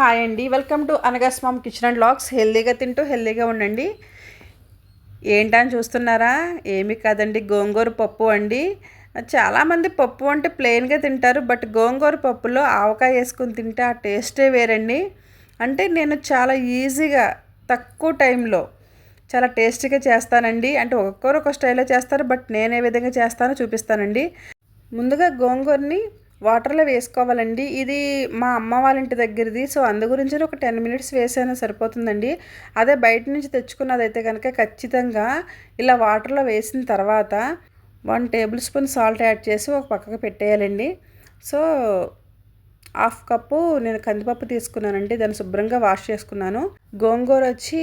Hi అండి. Welcome to అనగాస్ mom kitchen and లాక్స్. హెల్దీగా తింటూ హెల్దీగా ఉండండి. ఏంటని చూస్తున్నారా? ఏమి కాదండి గోంగూర పప్పు అండి. చాలామంది పప్పు అంటే ప్లెయిన్గా తింటారు బట్ గోంగూర పప్పులో ఆవకాయ వేసుకుని తింటే ఆ టేస్టే వేరండి. అంటే నేను చాలా ఈజీగా తక్కువ టైంలో చాలా టేస్టీగా చేస్తానండి. అంటే ఒక్కొక్కరు ఒక స్టైల్లో చేస్తారు బట్ నేను ఏ విధంగా చేస్తానో చూపిస్తానండి. ముందుగా గోంగూరని వాటర్లో వేసుకోవాలండి. ఇది మా అమ్మ వాళ్ళ ఇంటి దగ్గరది. సో అందు గురించి ఒక టెన్ మినిట్స్ వేసైనా సరిపోతుందండి. అదే బయట నుంచి తెచ్చుకున్నదైతే కనుక ఖచ్చితంగా ఇలా వాటర్లో వేసిన తర్వాత one tablespoon salt add చేసి ఒక పక్కకు పెట్టేయాలండి. సో హాఫ్ కప్పు నేను కందిపప్పు తీసుకున్నానండి. దాన్ని శుభ్రంగా వాష్ చేసుకున్నాను. గోంగూర వచ్చి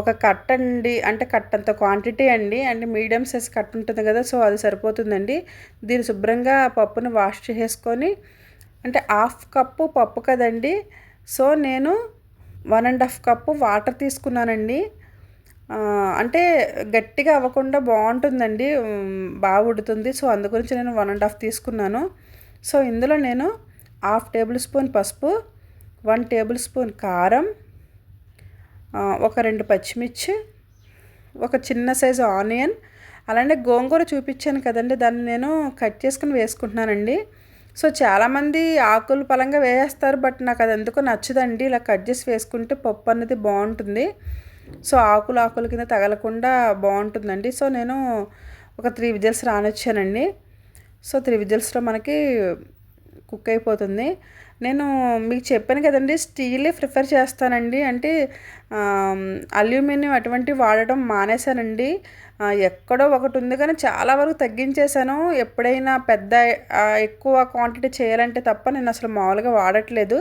ఒక కట్ అండి అంటే కట్ అంత క్వాంటిటీ అండి అంటే మీడియం సైజ్ కట్ ఉంటుంది కదా సో అది సరిపోతుందండి. దీన్ని శుభ్రంగా పప్పును వాష్ చేసుకొని అంటే హాఫ్ కప్పు పప్పు కదండి. సో నేను one and half cup water తీసుకున్నానండి. అంటే గట్టిగా అవ్వకుండా బాగుంటుందండి బాగా ఉడుతుంది. సో అందు గురించి నేను వన్ అండ్ హాఫ్ తీసుకున్నాను. సో ఇందులో నేను హాఫ్ టేబుల్ స్పూన్ పసుపు వన్ టేబుల్ స్పూన్ కారం ఒక రెండు పచ్చిమిర్చి ఒక చిన్న సైజు ఆనియన్ అలానే గోంగూర చూపించాను కదండి. దాన్ని నేను కట్ చేసుకుని వేసుకుంటున్నానండి. సో చాలామంది ఆకులు పలంగా వేస్తారు బట్ నాకు అది ఎందుకో నచ్చదండి. ఇలా కట్ చేసి వేసుకుంటే పప్పు అనేది బాగుంటుంది. సో ఆకులు ఆకుల కింద తగలకుండా బాగుంటుందండి. సో నేను ఒక త్రీ విజిల్స్ రానిచ్చానండి. సో త్రీ విజిల్స్లో మనకి కుక్ అయిపోతుంది. నేను మీకు చెప్పాను కదండి స్టీలే ప్రిఫర్ చేస్తానండి. అంటే అల్యూమినియం అటువంటివి వాడటం మానేశానండి. ఎక్కడో ఒకటి ఉంది కానీ చాలా వరకు తగ్గించేశాను. ఎప్పుడైనా పెద్ద ఎక్కువ క్వాంటిటీ చేయాలంటే తప్ప నేను అసలు మామూలుగా వాడట్లేదు.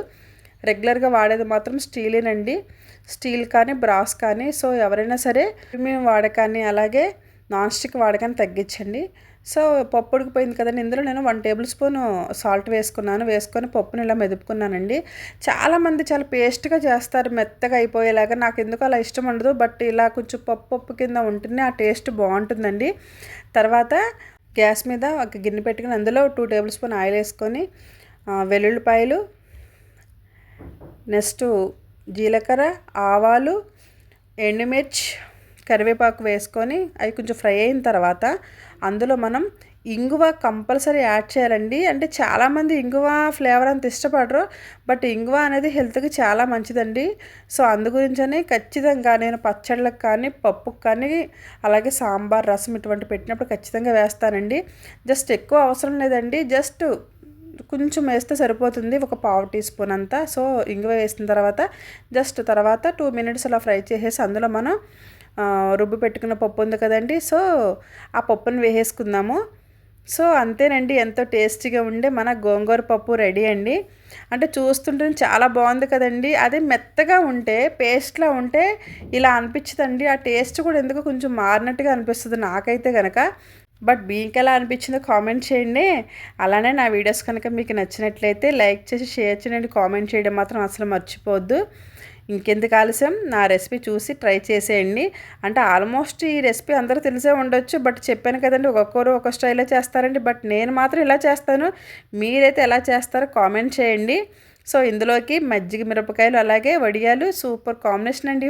రెగ్యులర్గా వాడేది మాత్రం స్టీలేనండి. స్టీల్ కానీ బ్రాస్ కానీ సో ఎవరైనా సరే అల్యూమినియం వాడకాన్ని అలాగే నాన్ స్టిక్ వాడకాన్ని తగ్గించండి. సో పప్పు ఉడికిపోయింది కదండి. ఇందులో నేను వన్ టేబుల్ స్పూన్ సాల్ట్ వేసుకున్నాను. వేసుకొని పప్పుని ఇలా మెదుపుకున్నానండి. చాలామంది చాలా పేస్ట్గా చేస్తారు. మెత్తగా అయిపోయేలాగా. నాకు ఎందుకు అలా ఇష్టం ఉండదు. బట్ ఇలా కొంచెం పప్పు పప్పు కింద ఉంటేనే ఆ టేస్ట్ బాగుంటుందండి. తర్వాత గ్యాస్ మీద ఒక గిన్నె పెట్టుకుని అందులో టూ టేబుల్ స్పూన్ ఆయిల్ వేసుకొని వెల్లుల్లిపాయలు నెక్స్ట్ జీలకర్ర ఆవాలు ఎండుమిర్చి కరివేపాకు వేసుకొని అవి కొంచెం ఫ్రై అయిన తర్వాత అందులో మనం ఇంగువ కంపల్సరీ యాడ్ చేయాలండి. అంటే చాలామంది ఇంగువ ఫ్లేవర్ అంత ఇష్టపడరు బట్ ఇంగువ అనేది హెల్త్కి చాలా మంచిదండి. సో అందుగురించని ఖచ్చితంగా నేను పచ్చళ్ళకి కానీ పప్పుకి కానీ అలాగే సాంబార్ రసం ఇటువంటి పెట్టినప్పుడు ఖచ్చితంగా వేస్తానండి. జస్ట్ ఎక్కువ అవసరం లేదండి. జస్ట్ కొంచెం వేస్తే సరిపోతుంది ఒక పావు టీ స్పూన్ అంతా. సో ఇంగువ వేసిన తర్వాత జస్ట్ తర్వాత టూ మినిట్స్ అలా ఫ్రై చేసేసి అందులో మనం రుబ్బు పెట్టుకున్న పప్పు ఉంది కదండి. సో ఆ పప్పును వేసేసుకుందాము. సో అంతేనండి ఎంతో టేస్టీగా ఉండే మన గోంగూర పప్పు రెడీ అండి. అంటే చూస్తుంటే చాలా బాగుంది కదండి. అది మెత్తగా ఉంటే పేస్ట్లా ఉంటే ఇలా అనిపించదండి. ఆ టేస్ట్ కూడా ఎందుకు కొంచెం మారినట్టుగా అనిపిస్తుంది నాకైతే కనుక బట్ మీకు ఎలా అనిపించిందో కామెంట్ చేయండి. అలానే నా వీడియోస్ కనుక మీకు నచ్చినట్లయితే లైక్ చేసి షేర్ చేయండి. కామెంట్ చేయడం మాత్రం అసలు మర్చిపోవద్దు. ఇంకెందుకు ఆలస్యం? నా రెసిపీ చూసి ట్రై చేసేయండి. అంటే ఆల్మోస్ట్ ఈ రెసిపీ అందరూ తెలిసే ఉండొచ్చు బట్ చెప్పాను కదండి ఒక్కొక్కరు ఒక స్టైల్లో చేస్తారండి. బట్ నేను మాత్రం ఇలా చేస్తాను. మీరైతే ఎలా చేస్తారో కామెంట్ చేయండి. సో ఇందులోకి మజ్జిగ మిరపకాయలు అలాగే వడియాలు సూపర్ కాంబినేషన్ అండి.